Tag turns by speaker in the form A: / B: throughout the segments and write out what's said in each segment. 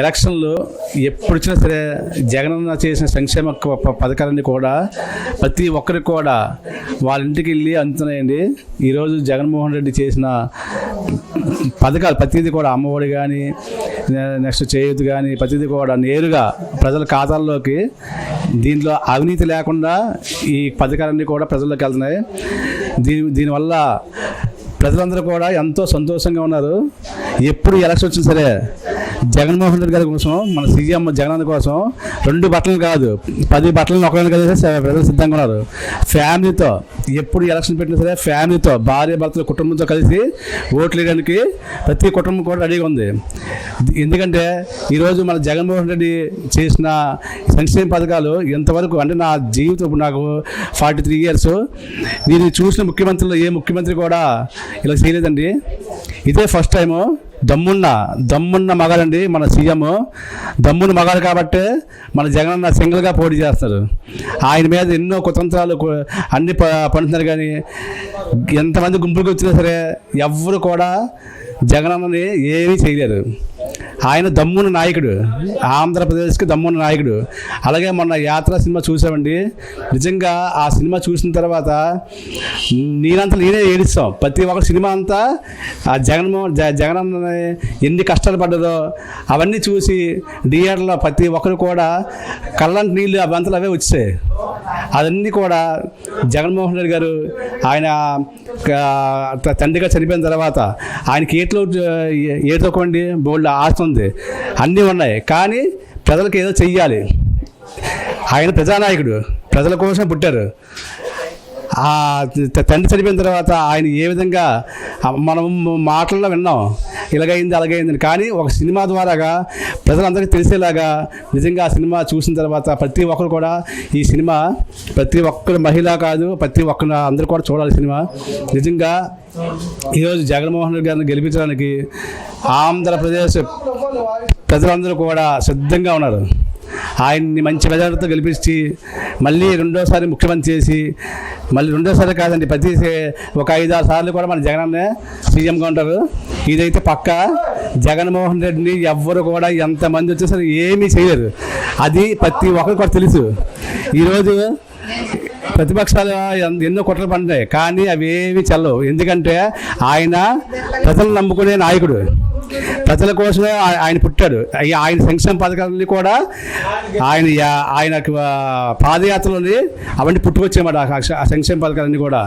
A: ఎలక్షన్లు ఎప్పుడు వచ్చినా సరే జగనన్న చేసిన సంక్షేమ పథకాలన్నీ కూడా ప్రతి ఒక్కరికి కూడా వాళ్ళ ఇంటికి వెళ్ళి అందుతున్నాయండి. ఈరోజు జగన్మోహన్ రెడ్డి చేసిన పథకాలు ప్రతిదీ కూడా అమ్మఒడి కానీ నెక్స్ట్ చేయూతి కానీ ప్రతిదీ కూడా నేరుగా ప్రజల ఖాతాల్లోకి దీంట్లో అవినీతి లేకుండా ఈ పథకాలన్నీ కూడా ప్రజల్లోకి వెళ్తున్నాయి. దీని దీనివల్ల ప్రజలందరూ కూడా ఎంతో సంతోషంగా ఉన్నారు. ఎప్పుడు ఎలక్షన్ వచ్చినా సరే జగన్మోహన్ రెడ్డి గారి కోసం మన సీఎం జగన్ కోసం రెండు బట్టలు కాదు పది బట్టలను ఒకరిని కలిసి ప్రజలు సిద్ధంగా ఉన్నారు. ఫ్యామిలీతో ఎప్పుడు ఎలక్షన్ పెట్టినా సరే ఫ్యామిలీతో భార్య భర్తల కుటుంబంతో కలిసి ఓట్లు వేయడానికి ప్రతి కుటుంబం కూడా రెడీగా ఉంది. ఎందుకంటే ఈరోజు మన జగన్మోహన్ రెడ్డి చేసిన సంక్షేమ పథకాలు ఇంతవరకు అంటే నా జీవితం నాకు ఫార్టీ త్రీ ఇయర్స్ నేను చూసిన ముఖ్యమంత్రులు ఏ ముఖ్యమంత్రి కూడా ఇలా చేయలేదండి. ఇదే ఫస్ట్ టైము దమ్మున్న దమ్మున్న మగాడండి మన సీఎం. దమ్మున్న మగాడు కాబట్టి మన జగనన్న సింగిల్గా పోటీ చేస్తారు. ఆయన మీద ఎన్నో కుతంత్రాలు అన్ని ప పండుతున్నారు కానీ ఎంతమంది గుంపులకు వచ్చినా సరే ఎవ్వరు కూడా జగనన్నని ఏమీ చేయలేరు. ఆయన దమ్మున నాయకుడు. ఆంధ్రప్రదేశ్కి దమ్మున నాయకుడు. అలాగే మొన్న యాత్ర సినిమా చూసామండి. నిజంగా ఆ సినిమా చూసిన తర్వాత నేనంతా నేనే ఏడుస్తాం. ప్రతి ఒక్క సినిమా అంతా ఆ జగన్మోహన్ జ జగనన్న ఎన్ని కష్టాలు పడ్డదో అవన్నీ చూసి థియేటర్లో ప్రతి ఒక్కరు కూడా కళ్ళంటి నీళ్ళు అవంతలు అవే వచ్చాయి అదన్నీ కూడా జగన్మోహన్ రెడ్డి గారు ఆయన తండ్రిగా చనిపోయిన తర్వాత ఆయనకి ఏట్లో ఏటోకోండి బోల్డ్ ఆస్తి ఉంది. అన్నీ ఉన్నాయి. కానీ ప్రజలకు ఏదో చెయ్యాలి. ఆయన ప్రజానాయకుడు. ప్రజల కోసం పుట్టారు. ఆ తండ్రి చనిపోయిన తర్వాత ఆయన ఏ విధంగా మనం మాటల్లో విన్నాం ఇలాగైంది అలాగైంది కానీ ఒక సినిమా ద్వారాగా ప్రజలందరికీ తెలిసేలాగా నిజంగా ఆ సినిమా చూసిన తర్వాత ప్రతి ఒక్కరు కూడా ఈ సినిమా ప్రతి ఒక్కరు మహిళ కాదు ప్రతి ఒక్కరు అందరూ కూడా చూడాలి సినిమా. నిజంగా ఈరోజు జగన్మోహన్ రెడ్డి గారిని గెలిపించడానికి ఆంధ్రప్రదేశ్ ప్రజలందరూ కూడా సిద్ధంగా ఉన్నారు. ఆయన్ని మంచి మెజార్టీతో గెలిపించి మళ్ళీ రెండోసారి ముఖ్యమంత్రి చేసి మళ్ళీ రెండోసారి కాదండి ప్రతి ఒక ఐదు ఆరు సార్లు కూడా మన జగన్ సీఎంగా ఉంటారు. ఇదైతే పక్క. జగన్మోహన్ రెడ్డిని ఎవ్వరు కూడా ఎంతమంది వచ్చేసరి ఏమీ చేయలేరు. అది ప్రతి ఒక్కరికి కూడా తెలుసు. ఈరోజు ప్రతిపక్షాలు ఎన్- ఎన్నో కుట్రలు పడినాయి కానీ అవి ఏమీ చల్లవు. ఎందుకంటే ఆయన ప్రజలు నమ్ముకునే నాయకుడు. ప్రజల కోసమే ఆయన పుట్టాడు. ఆయన సంక్షేమ పథకాలని కూడా ఆయన ఆయన ఆ, పాదయాత్రలోని అవన్నీ పుట్టుకొచ్చేమాట ఆ సంక్షేమ పథకాలన్నీ కూడా.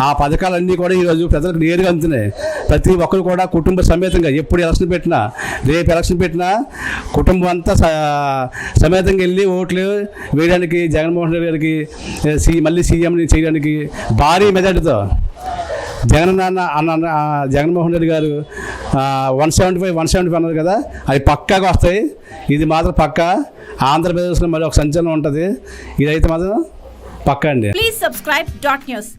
A: ఆ పథకాలన్నీ కూడా ఈరోజు ప్రజలకు నేరుగా అందుతున్నాయి. ప్రతి ఒక్కరు కూడా కుటుంబ సమేతంగా ఎప్పుడు ఎలక్షన్ పెట్టినా రేపు ఎలక్షన్ పెట్టినా కుటుంబం అంతా సమేతంగా వెళ్ళి ఓట్లు వేయడానికి జగన్మోహన్ రెడ్డి గారికి సీ మళ్ళీ సీఎంని చేయడానికి భారీ మెజార్టీతో జగన్ అన్న అన్న జగన్మోహన్ రెడ్డి గారు one seventy five one seventy five అన్నారు కదా అవి పక్కాగా వస్తాయి. ఇది మాత్రం పక్కా. ఆంధ్రప్రదేశ్లో మరి ఒక సంచలనం ఉంటుంది. ఇదైతే మాత్రం పక్కా అండి.
B: Please subscribe dot news